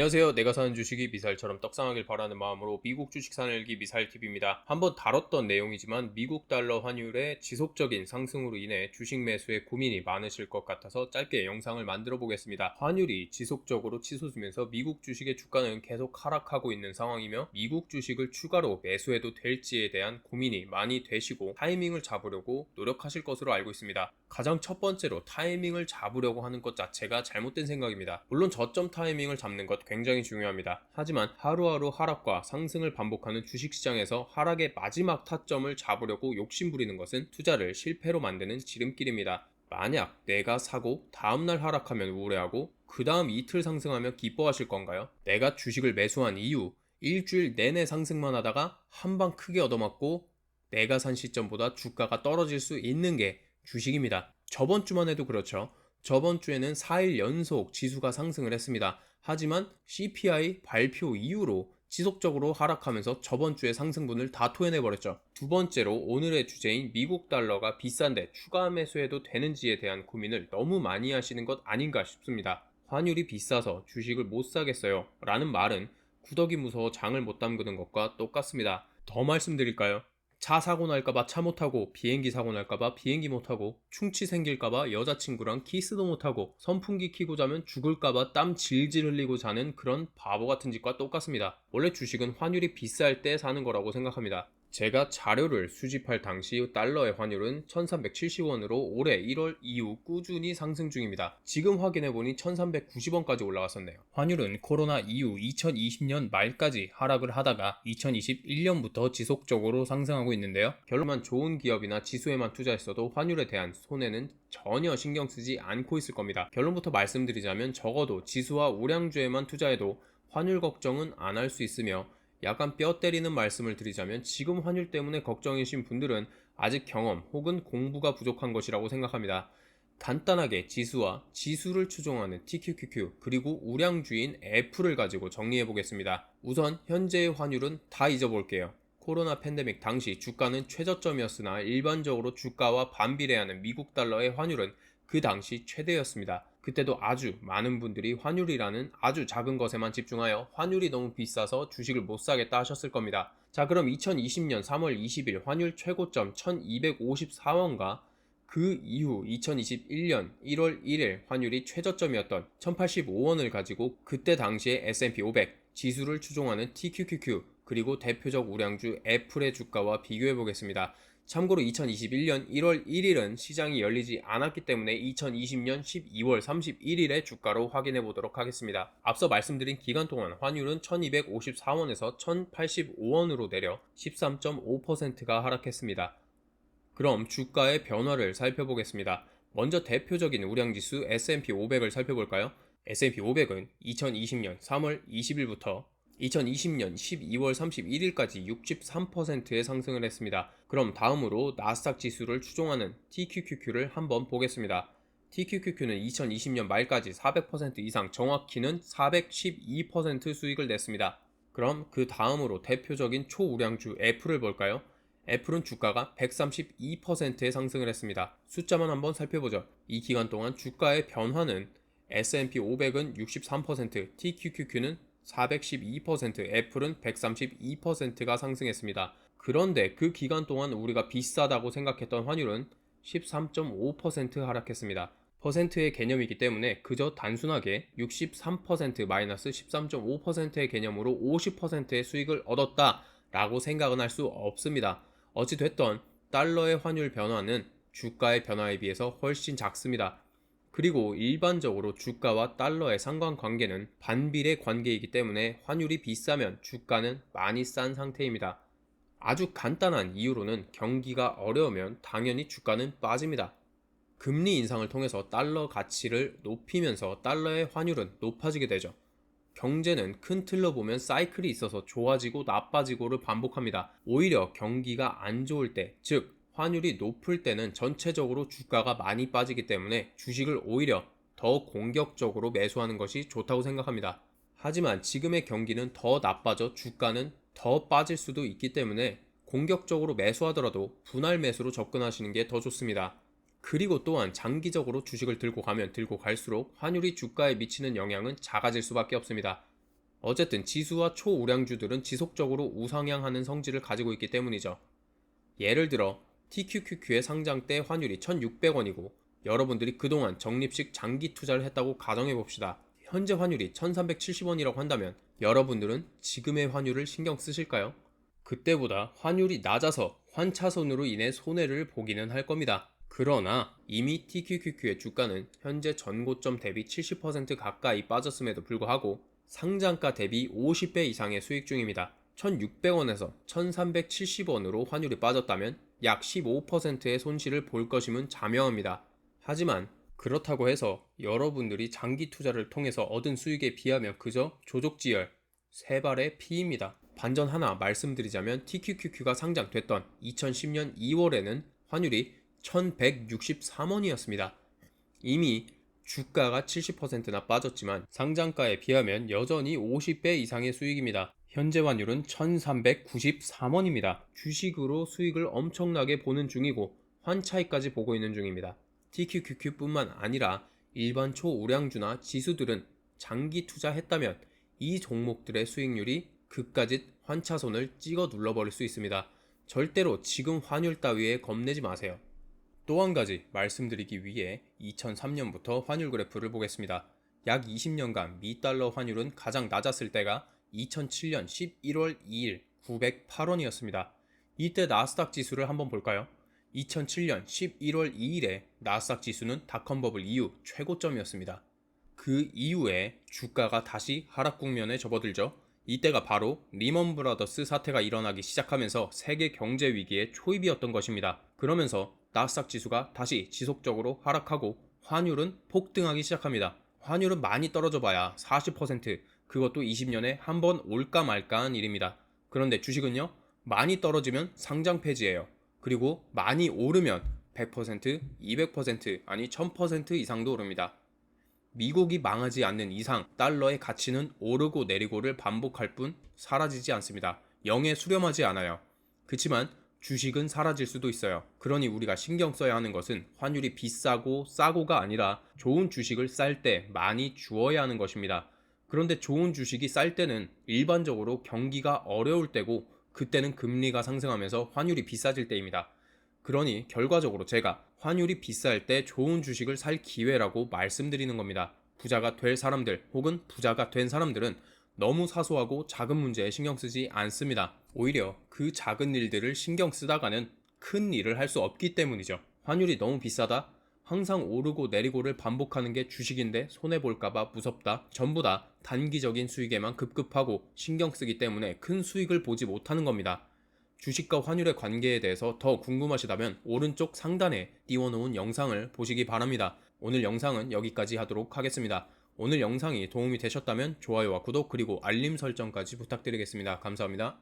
안녕하세요. 내가 사는 주식이 미사일처럼 떡상하길 바라는 마음으로 미국 주식 사는 일기 미사일TV입니다. 한번 다뤘던 내용이지만 미국 달러 환율의 지속적인 상승으로 인해 주식 매수에 고민이 많으실 것 같아서 짧게 영상을 만들어 보겠습니다. 환율이 지속적으로 치솟으면서 미국 주식의 주가는 계속 하락하고 있는 상황이며 미국 주식을 추가로 매수해도 될지에 대한 고민이 많이 되시고 타이밍을 잡으려고 노력하실 것으로 알고 있습니다. 가장 첫 번째로 타이밍을 잡으려고 하는 것 자체가 잘못된 생각입니다. 물론 저점 타이밍을 잡는 것 굉장히 중요합니다. 하지만 하루하루 하락과 상승을 반복하는 주식시장에서 하락의 마지막 타점을 잡으려고 욕심 부리는 것은 투자를 실패로 만드는 지름길입니다. 만약 내가 사고 다음날 하락하면 우울해하고 그 다음 이틀 상승하면 기뻐하실 건가요? 내가 주식을 매수한 이후 일주일 내내 상승만 하다가 한 방 크게 얻어맞고 내가 산 시점보다 주가가 떨어질 수 있는 게 주식입니다. 저번 주만 해도 그렇죠. 저번 주에는 4일 연속 지수가 상승을 했습니다. 하지만 CPI 발표 이후로 지속적으로 하락하면서 저번 주의 상승분을 다 토해내버렸죠. 두 번째로 오늘의 주제인 미국 달러가 비싼데 추가 매수해도 되는지에 대한 고민을 너무 많이 하시는 것 아닌가 싶습니다. 환율이 비싸서 주식을 못 사겠어요. 라는 말은 구더기 무서워 장을 못 담그는 것과 똑같습니다. 더 말씀드릴까요? 차 사고 날까봐 차못 타고 비행기 사고 날까봐 비행기 못 타고 충치 생길까봐 여자친구랑 키스도 못 하고 선풍기 키고 자면 죽을까봐 땀 질질 흘리고 자는 그런 바보 같은 짓과 똑같습니다. 원래 주식은 환율이 비쌀 때 사는 거라고 생각합니다. 제가 자료를 수집할 당시 달러의 환율은 1370원으로 올해 1월 이후 꾸준히 상승 중입니다. 지금 확인해보니 1390원까지 올라갔었네요. 환율은 코로나 이후 2020년 말까지 하락을 하다가 2021년부터 지속적으로 상승하고 있는데요. 결론만 좋은 기업이나 지수에만 투자했어도 환율에 대한 손해는 전혀 신경 쓰지 않고 있을 겁니다. 결론부터 말씀드리자면 적어도 지수와 우량주에만 투자해도 환율 걱정은 안 할 수 있으며 약간 뼈 때리는 말씀을 드리자면 지금 환율 때문에 걱정이신 분들은 아직 경험 혹은 공부가 부족한 것이라고 생각합니다. 간단하게 지수와 지수를 추종하는 TQQQ 그리고 우량주인 F를 가지고 정리해 보겠습니다. 우선 현재의 환율은 다 잊어볼게요. 코로나 팬데믹 당시 주가는 최저점이었으나 일반적으로 주가와 반비례하는 미국 달러의 환율은 그 당시 최대였습니다. 그때도 아주 많은 분들이 환율이라는 아주 작은 것에만 집중하여 환율이 너무 비싸서 주식을 못 사겠다 하셨을 겁니다. 자, 그럼 2020년 3월 20일 환율 최고점 1254원과 그 이후 2021년 1월 1일 환율이 최저점이었던 1085원을 가지고 그때 당시에 S&P 500 지수를 추종하는 TQQQ 그리고 대표적 우량주 애플의 주가와 비교해 보겠습니다. 참고로 2021년 1월 1일은 시장이 열리지 않았기 때문에 2020년 12월 31일의 주가로 확인해 보도록 하겠습니다. 앞서 말씀드린 기간 동안 환율은 1254원에서 1085원으로 내려 13.5%가 하락했습니다. 그럼 주가의 변화를 살펴보겠습니다. 먼저 대표적인 우량지수 S&P 500을 살펴볼까요? S&P 500은 2020년 3월 20일부터 2020년 12월 31일까지 63%의 상승을 했습니다. 그럼 다음으로 나스닥 지수를 추종하는 TQQQ를 한번 보겠습니다. TQQQ는 2020년 말까지 400% 이상 정확히는 412% 수익을 냈습니다. 그럼 그 다음으로 대표적인 초우량주 애플을 볼까요? 애플은 주가가 132%의 상승을 했습니다. 숫자만 한번 살펴보죠. 이 기간 동안 주가의 변화는 S&P 500은 63%, TQQQ는 412%, 애플은 132%가 상승했습니다. 그런데 그 기간 동안 우리가 비싸다고 생각했던 환율은 13.5% 하락했습니다. 퍼센트의 개념이기 때문에 그저 단순하게 63% 마이너스 13.5%의 개념으로 50%의 수익을 얻었다 라고 생각은 할 수 없습니다. 어찌됐던 달러의 환율 변화는 주가의 변화에 비해서 훨씬 작습니다. 그리고 일반적으로 주가와 달러의 상관관계는 반비례 관계이기 때문에 환율이 비싸면 주가는 많이 싼 상태입니다. 아주 간단한 이유로는 경기가 어려우면 당연히 주가는 빠집니다. 금리 인상을 통해서 달러 가치를 높이면서 달러의 환율은 높아지게 되죠. 경제는 큰 틀로 보면 사이클이 있어서 좋아지고 나빠지고를 반복합니다. 오히려 경기가 안 좋을 때, 즉 환율이 높을 때는 전체적으로 주가가 많이 빠지기 때문에 주식을 오히려 더 공격적으로 매수하는 것이 좋다고 생각합니다. 하지만 지금의 경기는 더 나빠져 주가는 더 빠질 수도 있기 때문에 공격적으로 매수하더라도 분할 매수로 접근하시는 게 더 좋습니다. 그리고 또한 장기적으로 주식을 들고 가면 들고 갈수록 환율이 주가에 미치는 영향은 작아질 수밖에 없습니다. 어쨌든 지수와 초우량주들은 지속적으로 우상향하는 성질을 가지고 있기 때문이죠. 예를 들어 TQQQ의 상장 때 환율이 1,600원이고 여러분들이 그동안 적립식 장기 투자를 했다고 가정해 봅시다. 현재 환율이 1,370원이라고 한다면 여러분들은 지금의 환율을 신경 쓰실까요? 그때보다 환율이 낮아서 환차손으로 인해 손해를 보기는 할 겁니다. 그러나 이미 TQQQ의 주가는 현재 전고점 대비 70% 가까이 빠졌음에도 불구하고 상장가 대비 50배 이상의 수익 중입니다. 1,600원에서 1,370원으로 환율이 빠졌다면 약 15%의 손실을 볼 것임은 자명합니다. 하지만 그렇다고 해서 여러분들이 장기 투자를 통해서 얻은 수익에 비하면 그저 조족지열, 세 발의 피입니다. 반전 하나 말씀드리자면 TQQQ가 상장됐던 2010년 2월에는 환율이 1163원이었습니다. 이미 주가가 70%나 빠졌지만 상장가에 비하면 여전히 50배 이상의 수익입니다. 현재 환율은 1393원입니다. 주식으로 수익을 엄청나게 보는 중이고 환차익까지 보고 있는 중입니다. TQQQ뿐만 아니라 일반 초우량주나 지수들은 장기 투자했다면 이 종목들의 수익률이 그까짓 환차손을 찍어 눌러버릴 수 있습니다. 절대로 지금 환율 따위에 겁내지 마세요. 또 한 가지 말씀드리기 위해 2003년부터 환율 그래프를 보겠습니다. 약 20년간 미 달러 환율은 가장 낮았을 때가 2007년 11월 2일 908원이었습니다. 이때 나스닥 지수를 한번 볼까요? 2007년 11월 2일에 나스닥 지수는 닷컴 버블 이후 최고점이었습니다. 그 이후에 주가가 다시 하락 국면에 접어들죠. 이때가 바로 리먼 브라더스 사태가 일어나기 시작하면서 세계 경제 위기의 초입이었던 것입니다. 그러면서 나스닥 지수가 다시 지속적으로 하락하고 환율은 폭등하기 시작합니다. 환율은 많이 떨어져 봐야 40% 그것도 20년에 한 번 올까 말까한 일입니다. 그런데 주식은요 많이 떨어지면 상장 폐지예요. 그리고 많이 오르면 100%, 200% 아니 1000% 이상도 오릅니다. 미국이 망하지 않는 이상 달러의 가치는 오르고 내리고를 반복할 뿐 사라지지 않습니다. 영에 수렴하지 않아요. 그치만 주식은 사라질 수도 있어요. 그러니 우리가 신경 써야 하는 것은 환율이 비싸고 싸고가 아니라 좋은 주식을 쌀 때 많이 주어야 하는 것입니다. 그런데 좋은 주식이 쌀 때는 일반적으로 경기가 어려울 때고 그때는 금리가 상승하면서 환율이 비싸질 때입니다. 그러니 결과적으로 제가 환율이 비쌀 때 좋은 주식을 살 기회라고 말씀드리는 겁니다. 부자가 될 사람들 혹은 부자가 된 사람들은 너무 사소하고 작은 문제에 신경 쓰지 않습니다. 오히려 그 작은 일들을 신경 쓰다가는 큰 일을 할 수 없기 때문이죠. 환율이 너무 비싸다? 항상 오르고 내리고를 반복하는 게 주식인데 손해볼까봐 무섭다. 전부 다 단기적인 수익에만 급급하고 신경 쓰기 때문에 큰 수익을 보지 못하는 겁니다. 주식과 환율의 관계에 대해서 더 궁금하시다면 오른쪽 상단에 띄워놓은 영상을 보시기 바랍니다. 오늘 영상은 여기까지 하도록 하겠습니다. 오늘 영상이 도움이 되셨다면 좋아요와 구독 그리고 알림 설정까지 부탁드리겠습니다. 감사합니다.